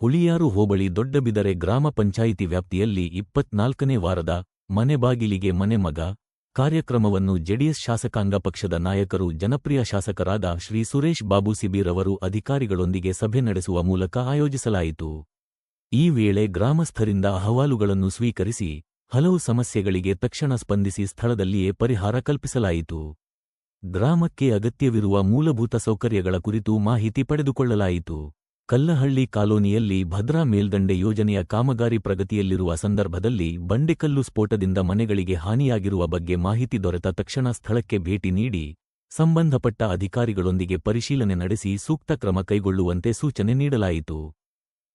ಹುಳಿಯಾರು ಹೋಬಳಿ ದೊಡ್ಡಬಿದರೆ ಗ್ರಾಮ ಪಂಚಾಯಿತಿ ವ್ಯಾಪ್ತಿಯಲ್ಲಿ ಇಪ್ಪತ್ನಾಲ್ಕನೇ ವಾರದ ಮನೆ ಬಾಗಿಲಿಗೆ ಮನೆ ಕಾರ್ಯಕ್ರಮವನ್ನು ಜೆಡಿಎಸ್ ಶಾಸಕಾಂಗ ಪಕ್ಷದ ನಾಯಕರು ಜನಪ್ರಿಯ ಶಾಸಕರಾದ ಶ್ರೀ ಸುರೇಶ್ ಬಾಬು ಸಿಬೀರ್ ಅವರು ಅಧಿಕಾರಿಗಳೊಂದಿಗೆ ಸಭೆ ನಡೆಸುವ ಮೂಲಕ ಆಯೋಜಿಸಲಾಯಿತು. ಈ ವೇಳೆ ಗ್ರಾಮಸ್ಥರಿಂದ ಅಹವಾಲುಗಳನ್ನು ಸ್ವೀಕರಿಸಿ ಹಲವು ಸಮಸ್ಯೆಗಳಿಗೆ ತಕ್ಷಣ ಸ್ಪಂದಿಸಿ ಸ್ಥಳದಲ್ಲಿಯೇ ಪರಿಹಾರ ಕಲ್ಪಿಸಲಾಯಿತು. ಗ್ರಾಮಕ್ಕೆ ಅಗತ್ಯವಿರುವ ಮೂಲಭೂತ ಸೌಕರ್ಯಗಳ ಕುರಿತು ಮಾಹಿತಿ ಪಡೆದುಕೊಳ್ಳಲಾಯಿತು. ಕಲ್ಲಹಳ್ಳಿ ಕಾಲೋನಿಯಲ್ಲಿ ಭದ್ರಾ ಮೇಲ್ದಂಡೆ ಯೋಜನೆಯ ಕಾಮಗಾರಿ ಪ್ರಗತಿಯಲ್ಲಿರುವ ಸಂದರ್ಭದಲ್ಲಿ ಬಂಡೆಕಲ್ಲು ಸ್ಫೋಟದಿಂದ ಮನೆಗಳಿಗೆ ಹಾನಿಯಾಗಿರುವ ಬಗ್ಗೆ ಮಾಹಿತಿ ದೊರೆತ ತಕ್ಷಣ ಸ್ಥಳಕ್ಕೆ ಭೇಟಿ ನೀಡಿ ಸಂಬಂಧಪಟ್ಟ ಅಧಿಕಾರಿಗಳೊಂದಿಗೆ ಪರಿಶೀಲನೆ ನಡೆಸಿ ಸೂಕ್ತ ಕ್ರಮ ಕೈಗೊಳ್ಳುವಂತೆ ಸೂಚನೆ ನೀಡಲಾಯಿತು.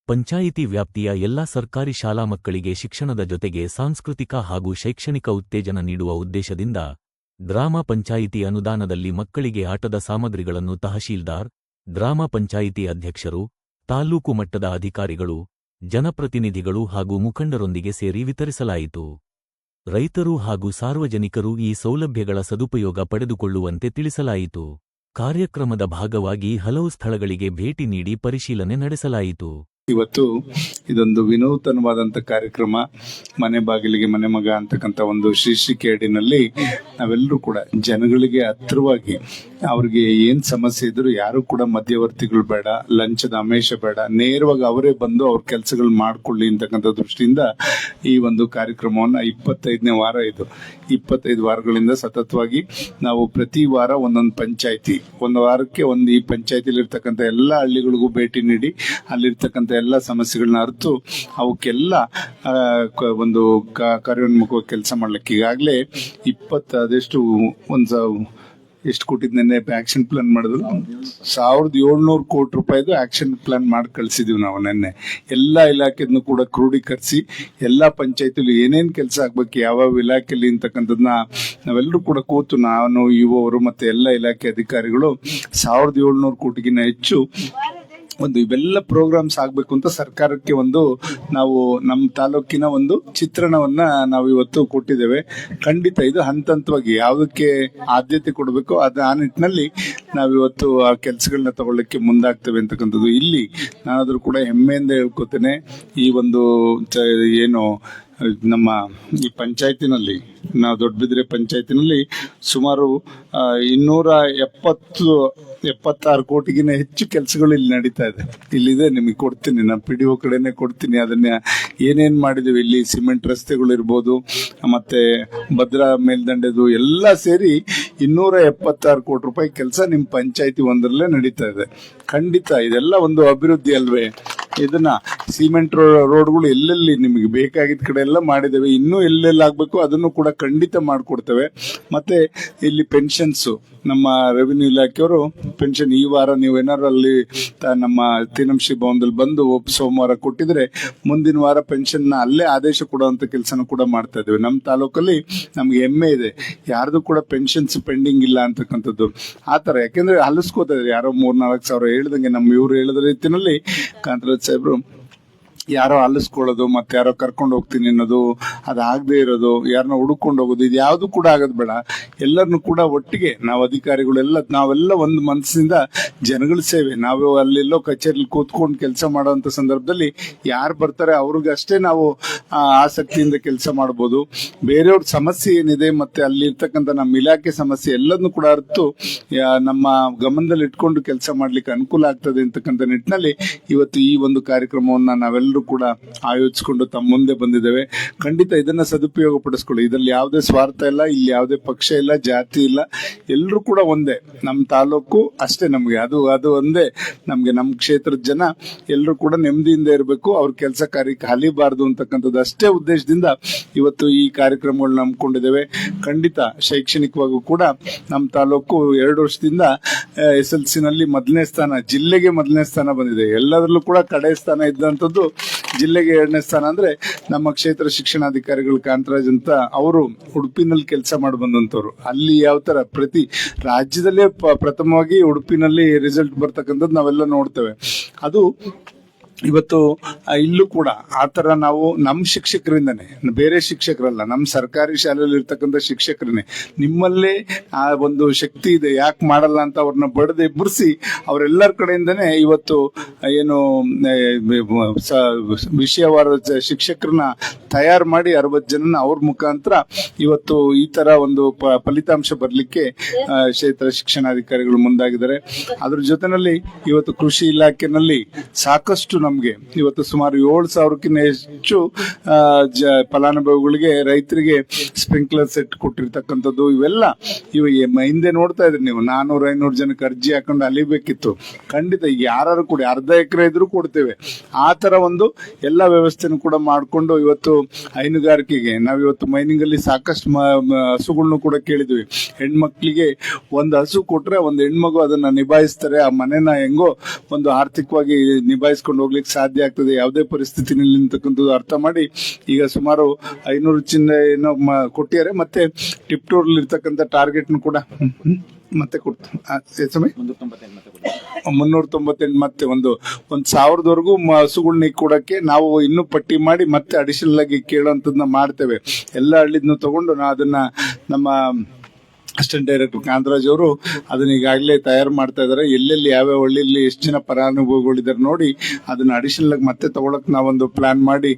ಪಂಚಾಯಿತಿ ವ್ಯಾಪ್ತಿಯ ಎಲ್ಲಾ ಸರ್ಕಾರಿ ಶಾಲಾ ಮಕ್ಕಳಿಗೆ ಶಿಕ್ಷಣದ ಜೊತೆಗೆ ಸಾಂಸ್ಕೃತಿಕ ಹಾಗೂ ಶೈಕ್ಷಣಿಕ ಉತ್ತೇಜನ ನೀಡುವ ಉದ್ದೇಶದಿಂದ ಗ್ರಾಮ ಪಂಚಾಯಿತಿ ಅನುದಾನದಲ್ಲಿ ಮಕ್ಕಳಿಗೆ ಆಟದ ಸಾಮಗ್ರಿಗಳನ್ನು ತಹಶೀಲ್ದಾರ್, ಗ್ರಾಮ ಪಂಚಾಯಿತಿ ಅಧ್ಯಕ್ಷರು ತಾಲ್ಲೂಕು ಮಟ್ಟದ ಅಧಿಕಾರಿಗಳು, ಜನಪ್ರತಿನಿಧಿಗಳು ಹಾಗೂ ಮುಖಂಡರೊಂದಿಗೆ ಸೇರಿ ವಿತರಿಸಲಾಯಿತು. ರೈತರು ಹಾಗೂ ಸಾರ್ವಜನಿಕರು ಈ ಸೌಲಭ್ಯಗಳ ಸದುಪಯೋಗ ಪಡೆದುಕೊಳ್ಳುವಂತೆ ತಿಳಿಸಲಾಯಿತು. ಕಾರ್ಯಕ್ರಮದ ಭಾಗವಾಗಿ ಹಲವು ಸ್ಥಳಗಳಿಗೆ ಭೇಟಿ ನೀಡಿ ಪರಿಶೀಲನೆ ನಡೆಸಲಾಯಿತು. ಇವತ್ತು ಇದೊಂದು ವಿನೂತನವಾದಂತ ಕಾರ್ಯಕ್ರಮ. ಮನೆ ಬಾಗಿಲಿಗೆ ಮನೆ ಮಗ ಅಂತಕ್ಕಂಥ ಒಂದು ಶೀರ್ಷಿಕೆ ಅಡಿನಲ್ಲಿ ನಾವೆಲ್ಲರೂ ಕೂಡ ಜನಗಳಿಗೆ ಹತ್ರವಾಗಿ ಅವ್ರಿಗೆ ಏನ್ ಸಮಸ್ಯೆ ಇದ್ರು ಯಾರು ಕೂಡ ಮಧ್ಯವರ್ತಿಗಳು ಬೇಡ, ಲಂಚದ ಅಮೇಶ ಬೇಡ, ನೇರವಾಗಿ ಅವರೇ ಬಂದು ಅವ್ರ ಕೆಲಸಗಳು ಮಾಡ್ಕೊಳ್ಳಿ ಅಂತಕ್ಕಂಥ ದೃಷ್ಟಿಯಿಂದ ಈ ಒಂದು ಕಾರ್ಯಕ್ರಮವನ್ನ ಇಪ್ಪತ್ತೈದನೇ ವಾರ ಇದು. ಇಪ್ಪತ್ತೈದು ವಾರಗಳಿಂದ ಸತತವಾಗಿ ನಾವು ಪ್ರತಿ ವಾರ ಒಂದೊಂದು ಪಂಚಾಯಿತಿ, ಒಂದು ವಾರಕ್ಕೆ ಒಂದು ಈ ಪಂಚಾಯತಿಲಿರ್ತಕ್ಕಂಥ ಎಲ್ಲ ಹಳ್ಳಿಗಳಿಗೂ ಭೇಟಿ ನೀಡಿ ಅಲ್ಲಿರ್ತಕ್ಕಂಥ ಎಲ್ಲ ಸಮಸ್ಯೆಗಳನ್ನ ಅರಿತು ಅವಕ್ಕೆಲ್ಲ ಒಂದು ಕಾರ್ಯೋನ್ಮುಖ ಕೆಲಸ ಮಾಡ್ಲಿಕ್ಕೆ ಈಗಾಗಲೇ ಇಪ್ಪತ್ತ ಅದೆಷ್ಟು ಒಂದು ಎಷ್ಟು ಕೊಟ್ಟಿದ್ ನಿನ್ನೆ ಆಕ್ಷನ್ ಪ್ಲಾನ್ ಮಾಡಿದ್ರು. ಸಾವಿರದ ಏಳ್ನೂರು ಕೋಟಿ ರೂಪಾಯಿದು ಆಕ್ಷನ್ ಪ್ಲಾನ್ ಮಾಡಿ ಕಳ್ಸಿದೀವಿ ನಾವು ನೆನ್ನೆ. ಎಲ್ಲ ಇಲಾಖೆದನ್ನು ಕೂಡ ಕ್ರೋಢೀಕರಿಸಿ ಎಲ್ಲ ಪಂಚಾಯತಿಲಿ ಏನೇನು ಕೆಲಸ ಆಗ್ಬೇಕು ಯಾವ ಇಲಾಖೆಯಲ್ಲಿ ಅಂತಕ್ಕಂಥದ್ನ ನಾವೆಲ್ಲರೂ ಕೂಡ ಕೂತು ನಾನು ಇವರು ಮತ್ತೆ ಎಲ್ಲ ಇಲಾಖೆ ಅಧಿಕಾರಿಗಳು ಸಾವಿರದ ಏಳ್ನೂರು ಕೋಟಿಗಿನ ಹೆಚ್ಚು ಒಂದು ಇವೆಲ್ಲ ಪ್ರೋಗ್ರಾಮ್ಸ್ ಆಗ್ಬೇಕು ಅಂತ ಸರ್ಕಾರಕ್ಕೆ ಒಂದು ನಾವು ನಮ್ಮ ತಾಲೂಕಿನ ಒಂದು ಚಿತ್ರಣವನ್ನ ನಾವು ಇವತ್ತು ಕೊಟ್ಟಿದ್ದೇವೆ. ಖಂಡಿತ ಇದು ಹಂತ ಹಂತವಾಗಿ ಯಾವುದಕ್ಕೆ ಆದ್ಯತೆ ಕೊಡಬೇಕು ಅದ ಆ ನಿಟ್ಟಿನಲ್ಲಿ ನಾವಿವತ್ತು ಆ ಕೆಲಸಗಳನ್ನ ತಗೊಳ್ಳಿಕ್ಕೆ ಮುಂದಾಗ್ತೇವೆ ಅಂತಕ್ಕಂಥದ್ದು. ಇಲ್ಲಿ ನಾನಾದ್ರೂ ಕೂಡ ಹೆಮ್ಮೆಯಿಂದ ಹೇಳ್ಕೊತೇನೆ. ಈ ಒಂದು ಏನು ನಮ್ಮ ಈ ಪಂಚಾಯತಿನಲ್ಲಿ ನಾವು ದೊಡ್ಡಬಿದ್ರೆ ಪಂಚಾಯತಿನಲ್ಲಿ ಸುಮಾರು ಇನ್ನೂರ ಎಪ್ಪತ್ತು, ಎಪ್ಪತ್ತಾರು ಕೋಟಿಗಿನ ಹೆಚ್ಚು ಕೆಲಸಗಳು ಇಲ್ಲಿ ನಡೀತಾ ಇದೆ. ಇಲ್ಲಿದೆ, ನಿಮಗೆ ಕೊಡ್ತೀನಿ. ನಾನು ಪಿ ಡಿ ಒ ಕಡೆನೆ ಕೊಡ್ತೀನಿ. ಅದನ್ನ ಏನೇನು ಮಾಡಿದ್ದೀವಿ ಇಲ್ಲಿ ಸಿಮೆಂಟ್ ರಸ್ತೆಗಳು ಇರ್ಬೋದು, ಮತ್ತೆ ಭದ್ರಾ ಮೇಲ್ದಂಡೆದು ಎಲ್ಲ ಸೇರಿ ಇನ್ನೂರ ಎಪ್ಪತ್ತಾರು ಕೋಟಿ ರೂಪಾಯಿ ಕೆಲಸ ನಿಮ್ಮ ಪಂಚಾಯತಿ ಒಂದರಲ್ಲೇ ನಡೀತಾ ಇದೆ. ಖಂಡಿತ ಇದೆಲ್ಲ ಒಂದು ಅಭಿವೃದ್ಧಿ ಅಲ್ವೇ? ಇದನ್ನ ಸಿಮೆಂಟ್ ರೋಡ್ಗಳು ಎಲ್ಲೆಲ್ಲಿ ನಿಮಗೆ ಬೇಕಾಗಿದ್ದ ಕಡೆ ಎಲ್ಲ ಮಾಡಿದ್ದೇವೆ. ಇನ್ನೂ ಎಲ್ಲೆಲ್ಲಿ ಆಗಬೇಕು ಅದನ್ನು ಕೂಡ ಖಂಡಿತ ಮಾಡಿಕೊಡ್ತೇವೆ. ಮತ್ತೆ ಇಲ್ಲಿ ಪೆನ್ಷನ್ಸ್ ನಮ್ಮ ರೆವಿನ್ಯೂ ಇಲಾಖೆಯವರು ಪೆನ್ಷನ್ ಈ ವಾರ ನೀವು ಏನಾದ್ರು ಅಲ್ಲಿ ನಮ್ಮ ತಿನಂಶಿ ಭವನದಲ್ಲಿ ಬಂದು ಸೋಮವಾರ ಕೊಟ್ಟಿದ್ರೆ ಮುಂದಿನ ವಾರ ಪೆನ್ಷನ್ನ ಅಲ್ಲೇ ಆದೇಶ ಕೊಡುವಂತ ಕೆಲಸನ ಕೂಡ ಮಾಡ್ತಾ ಇದ್ದೇವೆ. ನಮ್ಮ ತಾಲೂಕಲ್ಲಿ ನಮ್ಗೆ ಹೆಮ್ಮೆ ಇದೆ. ಯಾರ್ದು ಕೂಡ ಪೆನ್ಷನ್ಸ್ ಪೆಂಡಿಂಗ್ ಇಲ್ಲ ಅಂತಕ್ಕಂಥದ್ದು. ಆ ತರ ಯಾಕೆಂದ್ರೆ ಅಲಸ್ಕೋತಾ ಇದ್ದಾರೆ. ಯಾರೋ ಮೂರ್ ನಾಲ್ಕು ಸಾವಿರ ಹೇಳ್ದಂಗೆ ನಮ್ಮ ಇವ್ರು ಹೇಳಿದ ರೀತಿನಲ್ಲಿ ಕಾಂತರಾಜ್ Same room. ಯಾರೋ ಅಲಿಸ್ಕೊಳ್ಳೋದು ಮತ್ತೆ ಯಾರೋ ಕರ್ಕೊಂಡು ಹೋಗ್ತೀನಿ ಅನ್ನೋದು, ಅದಾಗದೇ ಇರೋದು, ಯಾರನ್ನ ಹುಡುಕೊಂಡು ಹೋಗೋದು, ಇದು ಯಾವುದು ಕೂಡ ಆಗೋದು ಬೇಡ. ಎಲ್ಲರನ್ನು ಕೂಡ ಒಟ್ಟಿಗೆ ನಾವು ಅಧಿಕಾರಿಗಳೆಲ್ಲ, ನಾವೆಲ್ಲ ಒಂದು ಮನಸ್ಸಿನಿಂದ ಜನಗಳ ಸೇವೆ. ನಾವು ಅಲ್ಲೆಲ್ಲೋ ಕಚೇರಿಲಿ ಕೂತ್ಕೊಂಡು ಕೆಲಸ ಮಾಡುವಂತ ಸಂದರ್ಭದಲ್ಲಿ ಯಾರು ಬರ್ತಾರೆ ಅವ್ರಿಗಷ್ಟೇ ನಾವು ಆಸಕ್ತಿಯಿಂದ ಕೆಲಸ ಮಾಡ್ಬೋದು. ಬೇರೆಯವ್ರ ಸಮಸ್ಯೆ ಏನಿದೆ, ಮತ್ತೆ ಅಲ್ಲಿರ್ತಕ್ಕಂಥ ನಮ್ಮ ಇಲಾಖೆ ಸಮಸ್ಯೆ ಎಲ್ಲದನ್ನು ಕೂಡ ಅರ್ತು ನಮ್ಮ ಗಮನದಲ್ಲಿ ಇಟ್ಕೊಂಡು ಕೆಲಸ ಮಾಡ್ಲಿಕ್ಕೆ ಅನುಕೂಲ ಆಗ್ತದೆ ಅಂತಕ್ಕಂಥ ನಿಟ್ಟಿನಲ್ಲಿ ಇವತ್ತು ಈ ಒಂದು ಕಾರ್ಯಕ್ರಮವನ್ನು ನಾವೆಲ್ಲರೂ ಕೂಡ ಆಯೋಜಿಸಿಕೊಂಡು ತಮ್ಮ ಮುಂದೆ ಬಂದಿದ್ದೇವೆ. ಖಂಡಿತ ಇದನ್ನ ಸದುಪಯೋಗ ಪಡಿಸ್ಕೊಳ್ಳಿ ಇದರಲ್ಲಿ ಯಾವುದೇ ಸ್ವಾರ್ಥ ಇಲ್ಲ, ಇಲ್ಲಿ ಯಾವುದೇ ಪಕ್ಷ ಇಲ್ಲ, ಜಾತಿ ಇಲ್ಲ. ಎಲ್ಲರೂ ಕೂಡ ಒಂದೇ. ನಮ್ಮ ತಾಲೂಕು ಅಷ್ಟೇ ನಮಗೆ. ಅದು ಅದು ಒಂದೇ. ನಮಗೆ ನಮ್ಮ ಕ್ಷೇತ್ರದ ಜನ ಎಲ್ಲರೂ ಕೂಡ ನೆಮ್ಮದಿಯಿಂದ ಇರಬೇಕು. ಅವ್ರ ಕೆಲಸ ಕಾರ್ಯಕ್ಕೆ ಹಲಿಬಾರದು ಅಂತಕ್ಕಂಥದ್ದು ಅಷ್ಟೇ ಉದ್ದೇಶದಿಂದ ಇವತ್ತು ಈ ಕಾರ್ಯಕ್ರಮಗಳನ್ನ ನಂಬ್ಕೊಂಡಿದ್ದೇವೆ ಖಂಡಿತ ಶೈಕ್ಷಣಿಕವಾಗೂ ಕೂಡ ನಮ್ಮ ತಾಲೂಕು ಎರಡು ವರ್ಷದಿಂದ ಎಸ್ ಎಲ್ ಸಿ ನಲ್ಲಿ ಮೊದಲನೇ ಸ್ಥಾನ, ಜಿಲ್ಲೆಗೆ ಮೊದಲನೇ ಸ್ಥಾನ ಬಂದಿದೆ. ಎಲ್ಲದರಲ್ಲೂ ಕೂಡ ಕಡೆ ಸ್ಥಾನ ಇದ್ದಂಥದ್ದು ಜಿಲ್ಲೆಗೆ ಎರಡನೇ ಸ್ಥಾನ ಅಂದ್ರೆ ನಮ್ಮ ಕ್ಷೇತ್ರ ಶಿಕ್ಷಣಾಧಿಕಾರಿಗಳು ಕಾಂತರಾಜ್ ಅಂತ ಅವರು ಉಡುಪಿನಲ್ಲಿ ಕೆಲಸ ಮಾಡಿ ಬಂದಂತವ್ರು. ಅಲ್ಲಿ ಯಾವ ತರ ಪ್ರತಿ ರಾಜ್ಯದಲ್ಲೇ ಪ್ರಥಮವಾಗಿ ಉಡುಪಿನಲ್ಲಿ ರಿಸಲ್ಟ್ ಬರ್ತಕ್ಕಂಥದ್ದು ನಾವೆಲ್ಲ ನೋಡ್ತೇವೆ. ಅದು ಇವತ್ತು ಇಲ್ಲೂ ಕೂಡ ಆ ತರ ನಾವು ನಮ್ಮ ಶಿಕ್ಷಕರಿಂದನೇ, ಬೇರೆ ಶಿಕ್ಷಕರಲ್ಲ, ನಮ್ಮ ಸರ್ಕಾರಿ ಶಾಲೆಯಲ್ಲಿ ಇರ್ತಕ್ಕಂಥ ಶಿಕ್ಷಕರನ್ನೇ, ನಿಮ್ಮಲ್ಲೇ ಆ ಒಂದು ಶಕ್ತಿ ಇದೆ, ಯಾಕೆ ಮಾಡಲ್ಲ ಅಂತ ಅವ್ರನ್ನ ಬಡದೆ ಎಬ್ಬರಿಸಿ ಅವರೆಲ್ಲರ ಕಡೆಯಿಂದನೇ ಇವತ್ತು ಏನು ವಿಷಯವಾದ ಶಿಕ್ಷಕರನ್ನ ತಯಾರು ಮಾಡಿ ಅರವತ್ತು ಜನನ ಅವ್ರ ಮುಖಾಂತರ ಇವತ್ತು ಈ ತರ ಒಂದು ಫಲಿತಾಂಶ ಬರಲಿಕ್ಕೆ ಕ್ಷೇತ್ರ ಶಿಕ್ಷಣಾಧಿಕಾರಿಗಳು ಮುಂದಾಗಿದ್ದಾರೆ. ಅದ್ರ ಜೊತೆನಲ್ಲಿ ಇವತ್ತು ಕೃಷಿ ಇಲಾಖೆನಲ್ಲಿ ಸಾಕಷ್ಟು ನಮ್ಗೆ. ಇವತ್ತು ಸುಮಾರು ಏಳು ಸಾವಿರಕ್ಕಿಂತ ಹೆಚ್ಚು ಫಲಾನುಭವಿಗಳಿಗೆ ರೈತರಿಗೆ ಸ್ಪ್ರಿಂಕ್ಲರ್ ಸೆಟ್ ಕೊಟ್ಟಿರ್ತಕ್ಕಂಥದ್ದು ಇವೆಲ್ಲ ಇವ ಹಿಂದೆ ನೋಡ್ತಾ ಇದ್ರಿ ನೀವು, ನಾನೂರ ಐನೂರು ಜನಕ್ಕೆ ಅರ್ಜಿ ಹಾಕೊಂಡು ಅಲಿಬೇಕಿತ್ತು. ಖಂಡಿತ ಯಾರು ಕೂಡ, ಅರ್ಧ ಎಕರೆ ಇದ್ರೂ ಕೊಡ್ತೇವೆ. ಆ ತರ ಒಂದು ಎಲ್ಲ ವ್ಯವಸ್ಥೆನೂ ಕೂಡ ಮಾಡಿಕೊಂಡು ಇವತ್ತು ಹೈನುಗಾರಿಕೆಗೆ, ನಾವು ಇವತ್ತು ಮೈನಿಂಗ್ ಅಲ್ಲಿ ಸಾಕಷ್ಟು ಹಸುಗಳನ್ನು ಕೂಡ ಕೇಳಿದ್ವಿ. ಹೆಣ್ಮಕ್ಳಿಗೆ ಒಂದು ಹಸು ಕೊಟ್ರೆ ಒಂದು ಹೆಣ್ಮಗು ಅದನ್ನ ನಿಭಾಯಿಸ್ತಾರೆ, ಆ ಮನೆನ ಹೆಂಗೋ ಒಂದು ಆರ್ಥಿಕವಾಗಿ ನಿಭಾಯಿಸ್ಕೊಂಡು ಹೋಗ್ಲಿಕ್ಕೆ ಸಾಧ್ಯ ಆಗ್ತದೆ. ಯಾವುದೇ ಪರಿಸ್ಥಿತಿನಲ್ಲಿ ಅಂತಕ್ಕಂಥದ್ದು ಅರ್ಥ ಮಾಡಿ ಈಗ ಸುಮಾರು ಐನೂರು ಚಿನ್ನ ಏನೋ ಕೊಟ್ಟಿದ್ದಾರೆ. ಮತ್ತೆ ಟಿಪ್ಟೂರ್ ಇರ್ತಕ್ಕಂಥ ಟಾರ್ಗೆಟ್ ಕೂಡ ಮತ್ತೆ ಕೊಡ್ತಾರೆ ಮುನ್ನೂರ ತೊಂಬತ್ತೆಂಟು ಮತ್ತೆ ಒಂದು ಒಂದು ಸಾವಿರದವರೆಗೂ ಹಸುಗಳನ್ನ ಹಸುಗಳ್ನ ಕೊಡಕ್ಕೆ ನಾವು ಇನ್ನೂ ಪಟ್ಟಿ ಮಾಡಿ ಮತ್ತೆ ಅಡಿಷನಲ್ ಆಗಿ ಕೇಳೋಂಥದ್ದನ್ನ ಮಾಡ್ತೇವೆ. ಎಲ್ಲ ಹಳ್ಳಿದ್ನು ತಗೊಂಡು ನಾ ಅದನ್ನ ನಮ್ಮ ಅಸಿಸ್ಟೆಂಟ್ ಡೈರೆಕ್ಟರ್ ಕಾಂತರಾಜ್ ಅವರು ಅದನ್ನ ಈಗಾಗಲೇ ತಯಾರು ಮಾಡ್ತಾ ಇದ್ದಾರೆ. ಎಲ್ಲೆಲ್ಲಿ ಯಾವ್ಯಾವ ಹಳ್ಳಿಯಲ್ಲಿ ಎಷ್ಟು ಜನ ಫಲಾನುಭವಿಗಳಿದ್ದಾರೆ ನೋಡಿ, ಅದನ್ನ ಅಡಿಷನಲ್ ಆಗಿ ಮತ್ತೆ ತಗೊಳಕ್ ನಾವೊಂದು ಪ್ಲಾನ್ ಮಾಡಿ,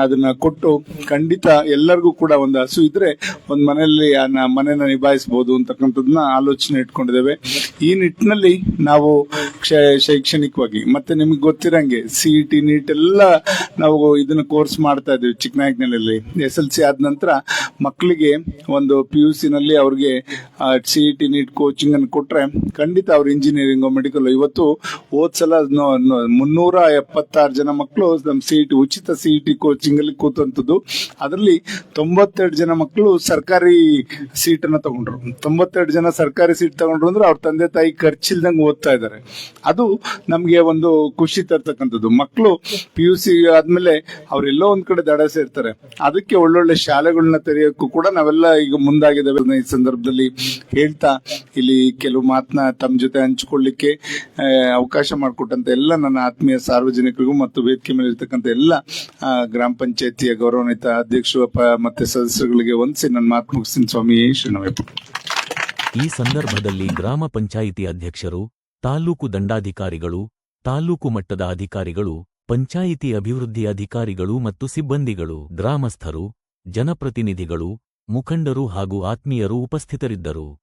ಅದನ್ನ ಕೊಟ್ಟು ಖಂಡಿತ ಎಲ್ಲರಿಗೂ ಕೂಡ ಒಂದು ಹಸು ಇದ್ರೆ ಒಂದ್ ಮನೆಯಲ್ಲಿ ಆ ನ- ಮನೆನ ನಿಭಾಯಿಸಬಹುದು ಅಂತಕ್ಕಂಥದ್ದನ್ನ ಆಲೋಚನೆ ಇಟ್ಕೊಂಡಿದ್ದೇವೆ. ಈ ನಿಟ್ಟಿನಲ್ಲಿ ನಾವು ಕ್ಷ- ಶೈಕ್ಷಣಿಕವಾಗಿ ಮತ್ತೆ ನಿಮ್ಗೆ ಗೊತ್ತಿರಂಗೆ ಸಿ ಟಿ ನೀಟ್ ಎಲ್ಲ ನಾವು ಇದನ್ನ ಕೋರ್ಸ್ ಮಾಡ್ತಾ ಇದ್ದೀವಿ ಚಿಕ್ಕನಾಯಕನಲ್ಲಿ ಎಸ್ ಎಲ್ ಸಿ ಆದ ನಂತರ ಮಕ್ಕಳಿಗೆ ಒಂದು ಪಿ ಯು ಸಿ ನಲ್ಲಿ ಅವ್ರಿಗೆ ಸಿ ಟಿ ನೀಟ್ ಕೋಚಿಂಗ್ ಅನ್ನು ಕೊಟ್ರೆ ಖಂಡಿತ ಅವ್ರು ಇಂಜಿನಿಯರಿಂಗ್ ಮೆಡಿಕಲ್ ಇವತ್ತು ಹೋದ್ ಸಲ ಮುನ್ನೂರ ಎಪ್ಪತ್ತಾರು ಜನ ಮಕ್ಕಳು ನಮ್ಮ ಸಿ ಟಿ ಉಚಿತ ಸಿ ಟಿ ಕೋಚಿಂಗ್ ಅಲ್ಲಿ ಕೂತಂತದ್ದು. ಅದರಲ್ಲಿ ತೊಂಬತ್ತೆರಡು ಜನ ಮಕ್ಕಳು ಸರ್ಕಾರಿ ಸೀಟ್ ಅನ್ನ ತಗೊಂಡ್ರು. ತೊಂಬತ್ತೆರಡು ಜನ ಸರ್ಕಾರಿ ಸೀಟ್ ತಗೊಂಡ್ರು ಅಂದ್ರೆ ಅವ್ರ ತಂದೆ ತಾಯಿ ಖರ್ಚಿಲ್ದಂಗ್ ಓದ್ತಾ ಇದ್ದಾರೆ. ಅದು ನಮ್ಗೆ ಒಂದು ಖುಷಿ ತರ್ತಕ್ಕಂಥದ್ದು. ಮಕ್ಕಳು ಪಿ ಯು ಸಿ ಆದ್ಮೇಲೆ ಅವರೆಲ್ಲೋ ಒಂದ್ ಕಡೆ ದಡ ಸೇರ್ತಾರೆ. ಅದಕ್ಕೆ ಒಳ್ಳೊಳ್ಳೆ ಶಾಲೆಗಳನ್ನ ತೆರೆಯೋಕ್ಕೂ ಕೂಡ ನಾವೆಲ್ಲ ಈಗ ಮುಂದಾಗಿದ್ದೇವೆ. ಈ ಸಂದರ್ಭದಲ್ಲಿ ಹೇಳ್ತಾ ಇಲ್ಲಿ ಕೆಲವು ಮಾತನ್ನ ತಮ್ಮ ಜೊತೆ ಹಂಚಿಕೊಳ್ಳಿಕ್ಕೆ ಅವಕಾಶ ಮಾಡಿಕೊಟ್ಟಂತ ಎಲ್ಲ ನನ್ನ ಆತ್ಮೀಯ ಸಾರ್ವಜನಿಕರಿಗೂ ಮತ್ತು ವೇದಿಕೆ ಮೇಲೆ ಇರ್ತಕ್ಕಂಥ ಎಲ್ಲ ಗ್ರಾಮ ಪಂಚಾಯತಿಯ ಗೌರವಾನ್ವಿತ ಅಧ್ಯಕ್ಷರು ಮತ್ತೆ ಸದಸ್ಯರುಗಳಿಗೆ ವಂದಿಸಿ ನನ್ನ ಮಾತು ಮುಗಿಸ್ತೀನಿ ಸ್ವಾಮಿ ಈ ಸಂದರ್ಭದಲ್ಲಿ ಗ್ರಾಮ ಪಂಚಾಯಿತಿ ಅಧ್ಯಕ್ಷರು, ತಾಲೂಕು ದಂಡಾಧಿಕಾರಿಗಳು, ತಾಲೂಕು ಮಟ್ಟದ ಅಧಿಕಾರಿಗಳು, ಪಂಚಾಯಿತಿ ಅಭಿವೃದ್ಧಿ ಅಧಿಕಾರಿಗಳು ಮತ್ತು ಸಿಬ್ಬಂದಿಗಳು, ಗ್ರಾಮಸ್ಥರು, ಜನಪ್ರತಿನಿಧಿಗಳು ಮುಖಂಡರು ಹಾಗೂ ಆತ್ಮೀಯರು ಉಪಸ್ಥಿತರಿದ್ದರು.